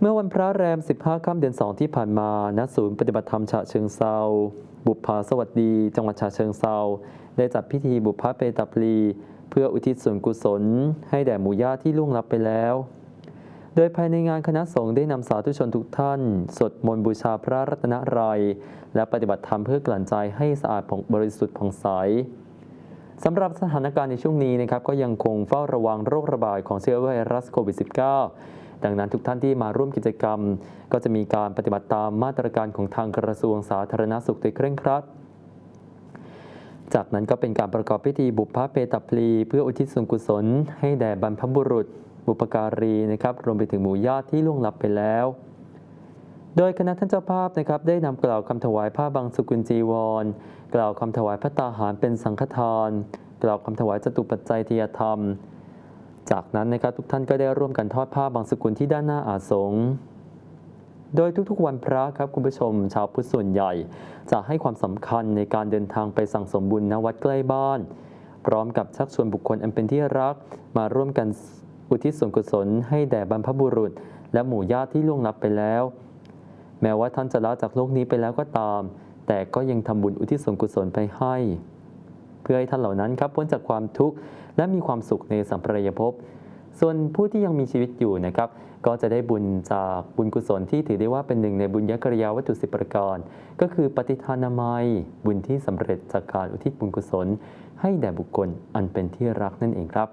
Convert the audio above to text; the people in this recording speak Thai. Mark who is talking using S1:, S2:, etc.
S1: เมื่อวันพระแรม 15 ค่ำเดือน 2 ที่ผ่านมา ณ ศูนย์ปฏิบัติธรรมฉะเชิงเซา บุพภาสวัสดี จังหวัดฉะเชิงเซา ได้จัดพิธีบุพภเปตาปลี เพื่ออุทิศส่วนกุศล ให้แด่หมู่ญาติที่ล่วงลับไปแล้ว โดยภายในงานคณะสงฆ์ได้นำสาธุชนทุกท่าน สวดมนต์บูชาพระรัตนตรัย และปฏิบัติธรรมเพื่อกลั่นใจให้สะอาดบริสุทธิ์ผ่องใสสำหรับสถานการณ์ในช่วงนี้นะครับก็ยังคงเฝ้าระวังโรคระบาดของเชื้อไวรัสโควิด -19 ดังนั้นทุกท่านที่มาร่วมกิจกรรม ก็จะมีการปฏิบัติตามมาตรการของทางกระทรวงสาธารณสุขโดยเคร่งครัด จากนั้นก็เป็นการประกอบพิธีบุพเพเปตาปลี เพื่ออุทิศส่วนกุศล ให้แด่บรรพบุรุษ บุปการีนะครับรวมไปถึงหมู่ญาติที่ล่วงลับไปแล้วโดยคณะท่านเจ้าภาพนะครับได้นำกล่าวคำถวายผ้าบางสุกุลจีวร กล่าวคำถวายพระตาหารเป็นสังฆทาน กล่าวคำถวายจตุปัจจัยทยธรรม จากนั้นนะครับทุกท่านก็ได้ร่วมกันทอดผ้าบางสกุลที่ด้านหน้าอาสงโดยทุกๆวันพระครับคุณผู้ชม ชาวพุทธส่วนใหญ่ จะให้ความสำคัญในการเดินทางไปสั่งสมบุญณวัดใกล้บ้าน พร้อมกับชักชวนบุคคลอันเป็นที่รัก มาร่วมกันอุทิศส่วนกุศล ให้แด่บรรพบุรุษ และหมู่ญาติที่ล่วงลับไปแล้ว แม้ว่าท่านจะละจากโลกนี้ไปแล้วก็ตาม แต่ก็ยังทำบุญอุทิศส่วนกุศลไปให้ พื่อให้ท่านเหล่านั้นครับพ้นจากความทุกข์และมีความสุขในสัมปรายภพส่วนผู้ที่ยังมีชีวิตอยู่นะครับก็จะได้บุญจากบุญกุศลที่ถือได้ว่าเป็นหนึ่งในบุญยกริยาวัตถุสิบประการ ก็คือปฏิทานามัย บุญที่สำเร็จจากการอุทิศบุญกุศล ให้แด่บุคคลอันเป็นที่รักนั่นเองครับ